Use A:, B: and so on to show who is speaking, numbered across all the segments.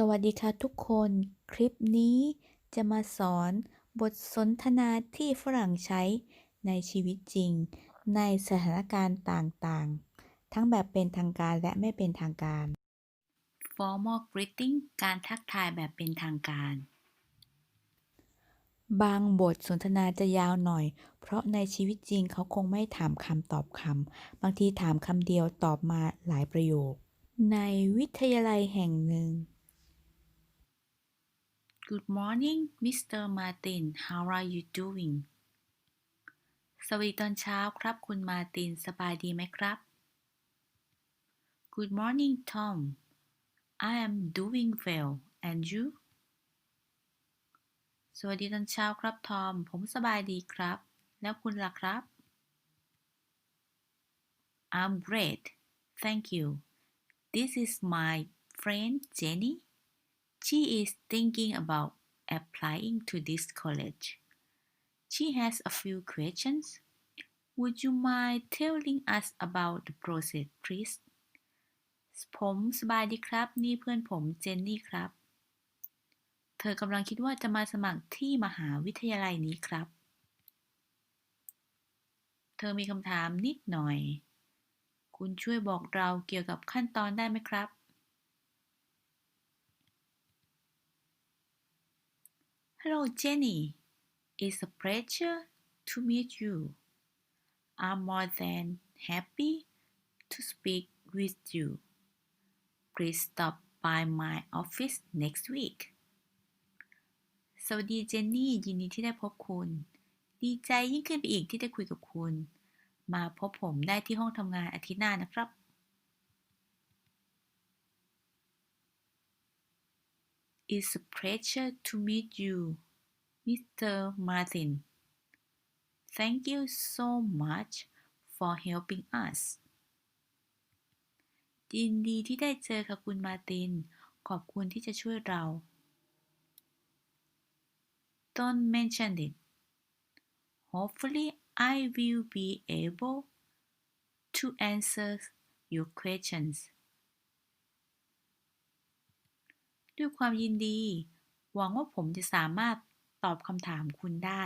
A: สวัสดีค่ะทุกคน คลิปนี้จะมาสอนบทสนทนาที่ฝรั่งใช้ในชีวิตจริง ในสถานการณ์ต่างๆ ทั้งแบบเป็นทางการและไม่เป็นทางการ
B: formal greeting การทักทายแบบเป็นทางการ
A: บางบทสนทนาจะยาวหน่อย เพราะในชีวิตจริงเขาคงไม่ถามคำตอบคำ บางทีถามคำเดียวตอบมาหลายประโยค ในวิทยาลัยแห่งหนึ่ง
B: Good morning Mr. Martin how are you doing สวัสดีตอนเช้าครับคุณมาติน สบายดีไหมครับ Good morning Tom I am doing well and you สวัสดีตอนเช้าครับทอม ผมสบายดีครับ แล้วคุณล่ะครับ I'm great thank you this is my friend Jenny she is thinking about applying to this college she has a few questions would you mind telling us about the process please ผมสบายดีครับ นี่เพื่อนผมเจนนี่ครับ เธอกำลังคิดว่าจะมาสมัครที่มหาวิทยาลัยนี้ครับ เธอมีคำถามนิดหน่อย คุณช่วยบอกเราเกี่ยวกับขั้นตอนได้ไหมครับ Hello Jenny it's a pleasure to meet you I'm more than happy to speak with you please stop by my office next week สวัสดีเจนนี่ ยินดีที่ได้พบคุณ ดีใจยิ่งขึ้นไปอีกที่ได้คุยกับคุณ มาพบผมได้ที่ห้องทำงานอาทิตย์หน้านะครับ It's a pleasure to meet you Mr. Martin Thank you so much for helping us ยินดีที่ได้เจอค่ะคุณมาร์ติน ขอบคุณที่จะช่วยเรา Don't mention it Hopefully I will be able to answer your questions ด้วยความยินดี หวังว่าผมจะสามารถตอบคำถามคุณได้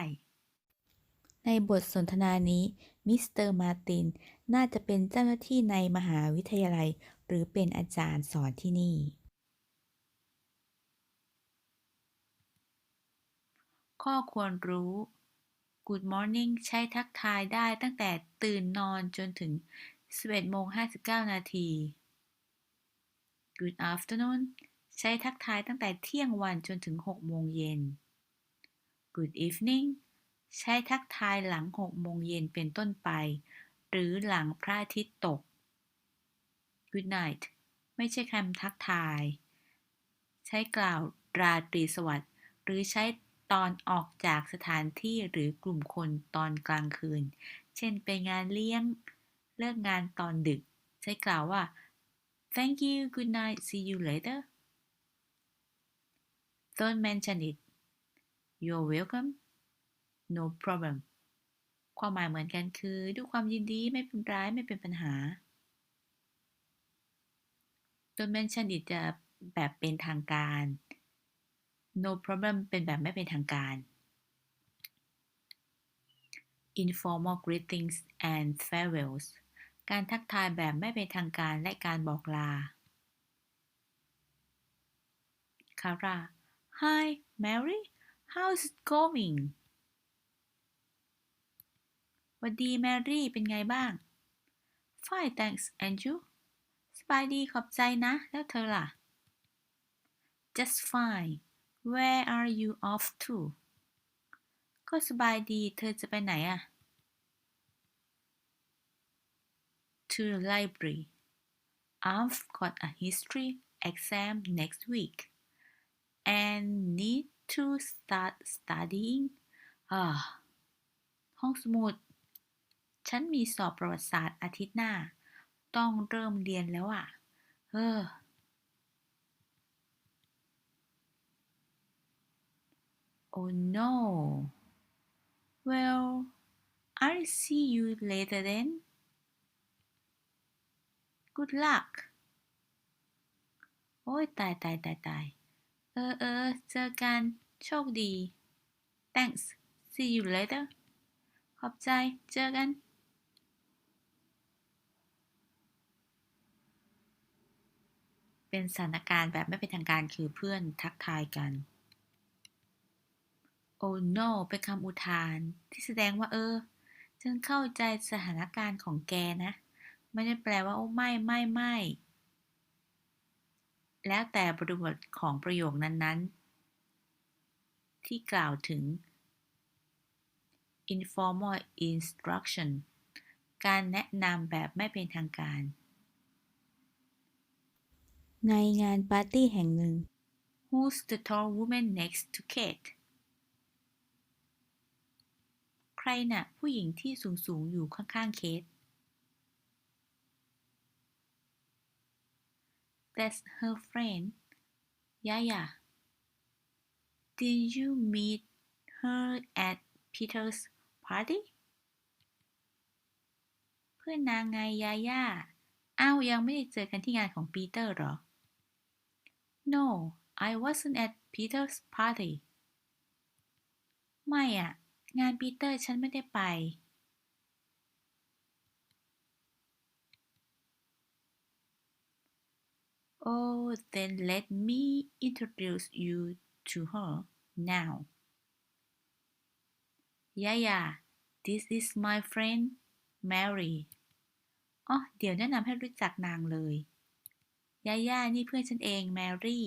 A: ในบทสนทนานี้ มิสเตอร์มาร์ติน น่าจะเป็นเจ้าหน้าที่ในมหาวิทยาลัย หรือเป็นอาจารย์สอนที่นี่
B: ข้อควรรู้ Good morning ใช้ทักทายได้ตั้งแต่ตื่นนอนจนถึง 11โมง59 นาที Good afternoon ใช้ทักทายตั้งแต่เที่ยงวันจนถึง 6 โมงเย็น Good evening ใช้ทักทายหลัง 6 โมงเย็นเป็นต้นไป หรือหลังพระอาทิตย์ตก Good night ไม่ใช่คำทักทาย ใช้กล่าวราตรีสวัสดิ์ หรือใช้ตอนออกจากสถานที่หรือกลุ่มคนตอนกลางคืน เช่นไปงานเลี้ยง เลิกงานตอนดึก ใช้กล่าวว่า thank you good night see you later don't mention it you're welcome no problem ความหมายเหมือนกันคือด้วยความยินดีไม่เป็นไรไม่เป็นปัญหา don't mention it จะแบบเป็นทางการ no problem เป็นแบบไม่เป็นทางการ informal greetings and farewells การทักทายแบบไม่เป็นทางการและการบอกลา Kara Hi Mary how's it going วัสดีแมรี่เป็นไงบ้าง Fine thanks and you สบายดีขอบใจนะ แล้วเธอล่ะ Just fine Where are you off to ก็สบายดีเธอจะไปไหนอะ To the library I've got a history exam next week and need to start studying อ่าห้องสมุด ฉันมีสอบประวัติศาสตร์อาทิตย์หน้า ต้องเริ่มเรียนแล้วอะ เออ Oh no. Well, I'll see you later then. Good luck. โอ้ยตายตายตายตาย เออเออเจอกัน โชคดี thanks see you later ขอบใจ เจอกัน เป็นสถานการณ์แบบไม่เป็นทางการคือเพื่อนทักทายกัน oh no เป็นคำอุทานที่แสดงว่าเออ ฉันเข้าใจสถานการณ์ของแกนะ ไม่ได้แปลว่า โอ้ไม่ไม่ไม่ แล้วแต่บริบทของประโยคนั้นๆ ที่กล่าวถึง informal instruction การแนะนำแบบไม่เป็นทางการ
A: ในงานปาร์ตี้แห่งหนึ่ง
B: Who's the tall woman next to Kate ใครน่ะผู้หญิงที่สูงสูงๆอยู่ข้างๆเคท That's her friend Yaya Did you meet her at Peter's party เพื่อนนางไงยาย่าอ้าวยังไม่ได้เจอกันที่งานของปีเตอร์หรอ No I wasn't at Peter's party ไม่อะงานปีเตอร์ฉันไม่ได้ไป Oh then let me introduce you to her now Yaya this is my friend Mary อ๋อ เดี๋ยวแนะนำให้รู้จักนางเลย ยาย่า นี่เพื่อนฉันเอง แมรี่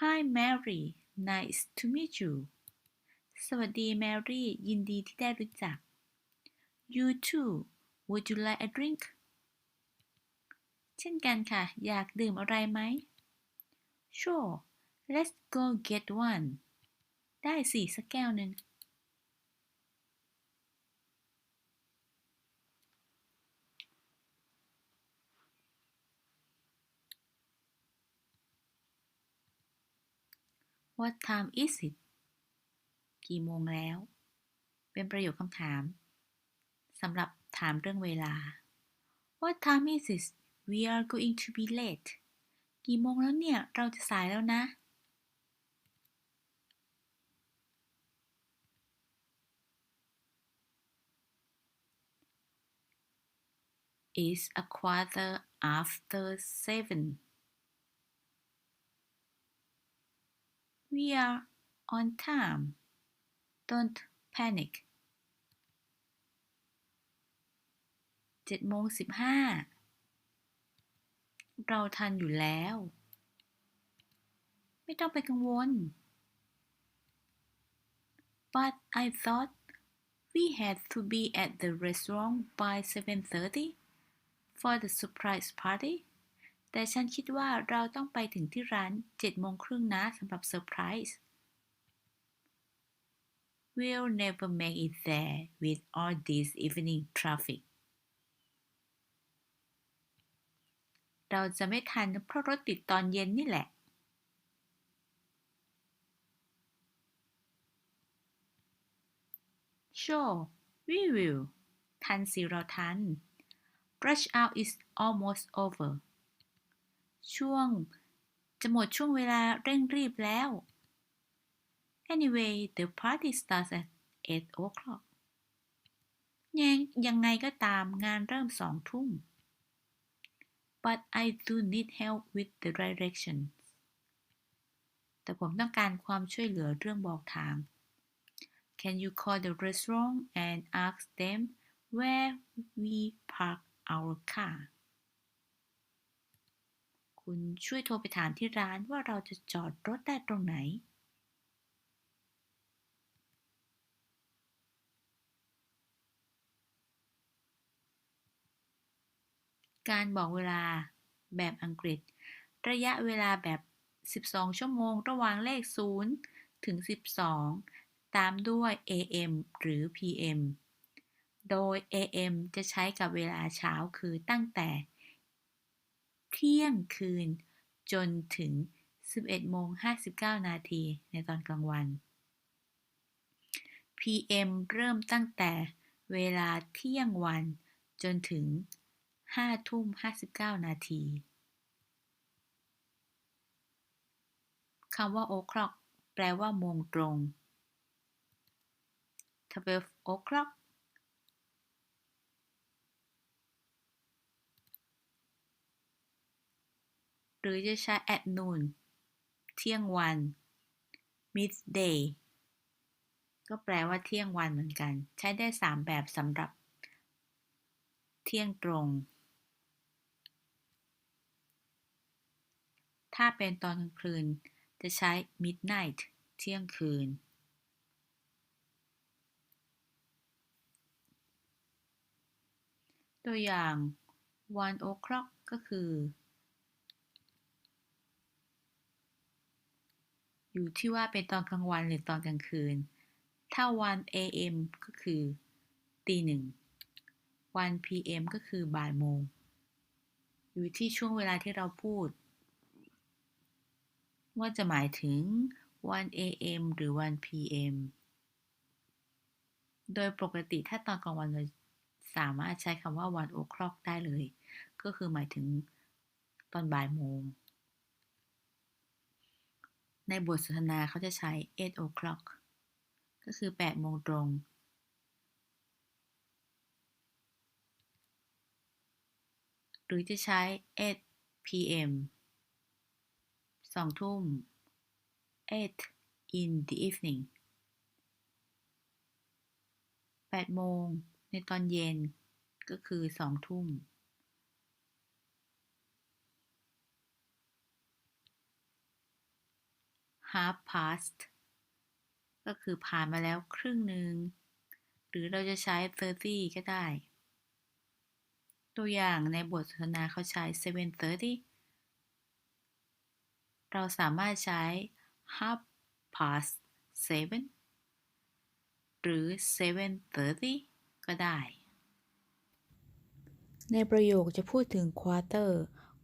B: Hi Mary nice to meet you สวัสดี แมรี่ ยินดีที่ได้รู้จัก You too would you like a drink เช่นกันค่ะ อยากดื่มอะไรไหม Sure let's go get one ได้สิสักแก้วหนึ่ง What time is it กี่โมงแล้ว เป็นประโยคคำถามสำหรับถามเรื่องเวลา What time is it we are going to be late กี่โมงแล้วเนี่ย เราจะสายแล้วนะ It's a quarter after seven We are on time don't panic เจ็ดโมงสิบห้า เราทันอยู่แล้ว ไม่ต้องไปกังวล but I thought we had to be at the restaurant by 7:30 for the surprise party แต่ฉันคิดว่าเราต้องไปถึงที่ร้าน7โมงครึ่งนะสำหรับเซอร์ไพรส์ We'll never make it there with all this evening traffic เราจะไม่ทันเพราะรถติดตอนเย็นนี่แหละ Sure we will ทันสิเราทัน Rush hour is almost over ช่วง จะหมดช่วงเวลาเร่งรีบแล้ว Anyway the party starts at 8 o'clock ยังยังไงก็ตามงานเริ่มสองทุ่ม but I do need help with the directions แต่ผมต้องการความช่วยเหลือเรื่องบอกทาง Can you call the restaurant and ask them where we park our car คุณช่วยโทรไปถามที่ร้านว่าเราจะจอดรถได้ตรงไหน การบอกเวลาแบบอังกฤษ ระยะเวลาแบบ 12 ชั่วโมง ระหว่างเลข 0 ถึง 12 ตามด้วย AM หรือ PM โดย AM จะใช้กับเวลาเช้าคือตั้งแต่ เที่ยงคืนจนถึง 11โมง59 นาทีในตอนกลางวัน PM เริ่มตั้งแต่เวลาเที่ยงวันจนถึง 5ทุ่ม59นาทีคำว่า o'clock แปลว่าโมงตรง12 o'clock หรือจะใช้ at noon เที่ยงวัน midday ก็แปลว่าเที่ยงวันเหมือนกัน ใช้ได้ 3 แบบสำหรับ เที่ยงตรง ถ้าเป็นตอนกลางคืน จะใช้ midnight เที่ยงคืน ตัวอย่าง one o'clock ก็คือ อยู่ที่ว่าเป็นตอนกลางวันหรือตอนกลางคืน ถ้า1 a.m. ก็คือตีหนึ่ง 1 p.m. ก็คือบ่ายโมง อยู่ที่ช่วงเวลาที่เราพูด ว่าจะหมายถึง 1 a.m. หรือ 1 p.m. โดยปกติถ้าตอนกลางวันเราสามารถใช้คำว่า1 o'clock ได้เลย ก็คือหมายถึงตอนบ่ายโมง ในบทสนทนาเขาจะใช้8 o'clock ก็คือ 8 โมงตรง หรือจะใช้ 8 p.m. 2ทุ่ม8 in the evening 8โมงในตอนเย็นก็คือ2ทุ่ม half past ก็คือผ่านมาแล้วครึ่งหนึ่ง หรือเราจะใช้30ก็ได้ ตัวอย่างในบทสนทนาเขาใช้7:30 เราสามารถใช้ half past seven หรือ7:30ก็ได้
A: ในประโยคจะพูดถึง quarter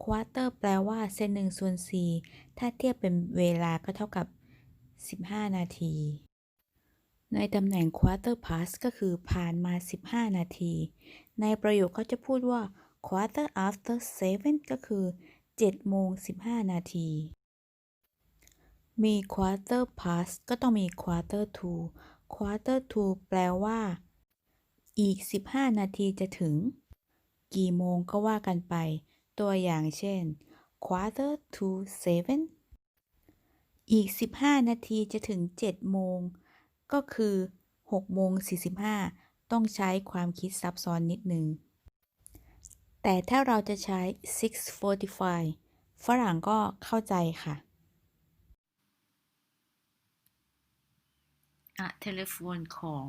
A: quarter แปลว่าเศษหนึ่งส่วนสี่ถ้าเทียบเป็นเวลาก็เท่ากับ 15 นาที ในตำแหน่ง quarter past ก็คือผ่านมา 15 นาที ในประโยคเขาจะพูดว่า quarter after seven ก็คือ7โมง15 นาที มี quarter past ก็ต้องมี quarter to quarter to แปลว่า อีก 15 นาทีจะถึง กี่โมงก็ว่ากันไป ตัวอย่างเช่น quarter to seven อีก 15 นาทีจะถึง 7 โมง ก็คือ6โมง45 ต้องใช้ความคิดซับซ้อนนิดนึง แต่ถ้าเราจะใช้ 6:45 ฝรั่งก็เข้าใจค่ะ
B: a telephone call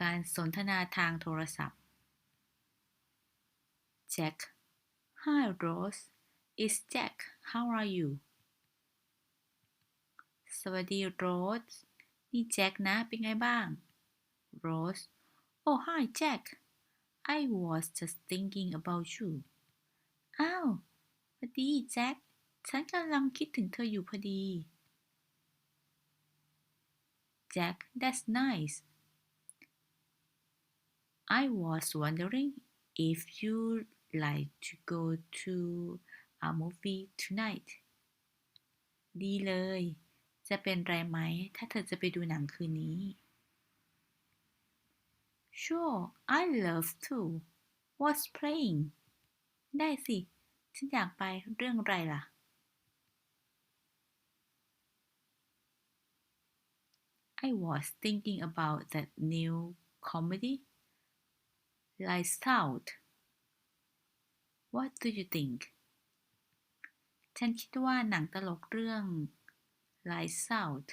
B: การสนทนาทางโทรศัพท์ Jack Hi Rose It's Jack How are you สวัสดีโรสนี่แจ็คนะเป็นไงบ้าง Rose Oh hi Jack I was just thinking about you อ้าวพอดีแจ็คฉันกำลังคิดถึงเธออยู่พอดี Jack that's nice I was wondering if you'd like to go to a movie tonight ดีเลย จะเป็นไรไหม ถ้าเธอจะไปดูหนังคืนนี้ Sure I love to What's playing ได้สิ ฉันอยากไปเรื่องไรล่ะ I was thinking about that new comedy Lights Out What do you think ฉันคิดว่าหนังตลกเรื่อง Lights Out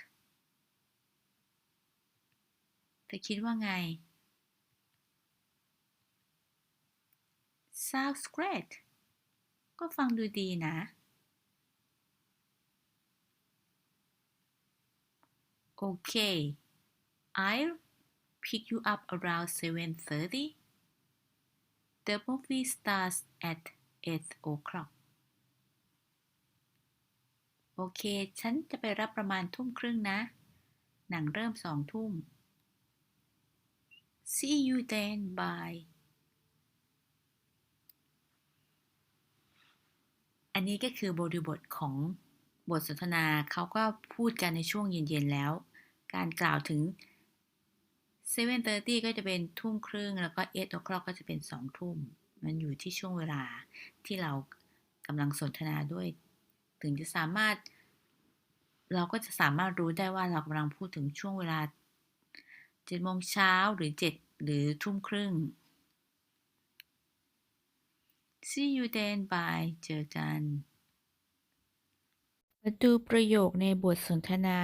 B: เธอคิดว่าไง Sounds great ก็ฟังดูดีนะ Okay I'll pick you up around 7:30 The movie starts at 8 o'clock โอเค ฉันจะไปรับประมาณทุ่มครึ่งนะ หนังเริ่มสองทุ่ม See you then bye อันนี้ก็คือบริบทของบทสนทนาเขาก็พูดกันในช่วงเย็น ๆ แล้ว การกล่าวถึง 7:30 ก็จะเป็นทุ่มครึ่ง แล้วก็8 o'clock ก็จะเป็น 2 ทุ่ม มันอยู่ที่ช่วงเวลาที่เรากำลังสนทนาด้วย ถึงจะสามารถ เราก็จะสามารถรู้ได้ว่าเรากำลังพูดถึงช่วงเวลา7โมงเช้าหรือ 7 หรือทุ่มครึ่ง See you then bye เจอกัน
A: มาดูประโยคในบทสนทนา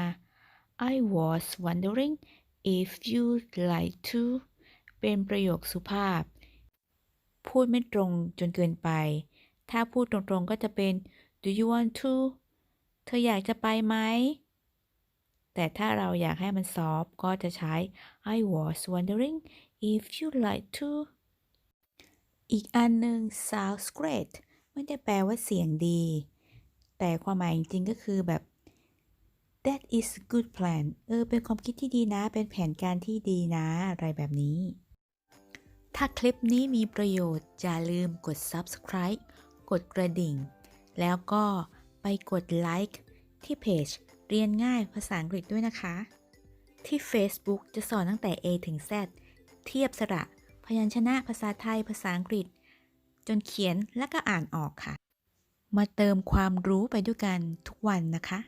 A: I was wondering if you'd like to เป็นประโยคสุภาพ พูดไม่ตรงจนเกินไป ถ้าพูดตรงๆก็จะเป็น Do you want to เธออยากจะไปไหม แต่ถ้าเราอยากให้มันซอฟก็จะใช้ I was wondering if you'd like to อีกอันหนึ่ง sounds great ไม่ได้แปลว่าเสียงดี แต่ความหมายจริงๆก็คือแบบ that is a good plan เออ เป็นความคิดที่ดีนะ เป็นแผนการที่ดีนะ อะไรแบบนี้ ถ้าคลิปนี้มีประโยชน์ อย่าลืมกด subscribe กดกระดิ่ง แล้วก็ไปกดไลค์ที่เพจเรียนง่ายภาษาอังกฤษด้วยนะคะ ที่ Facebook จะสอนตั้งแต่ A ถึง Z เทียบสระพยัญชนะภาษาไทยภาษาอังกฤษ จนเขียนและก็อ่านออกค่ะ มาเติมความรู้ไปด้วยกันทุกวันนะคะ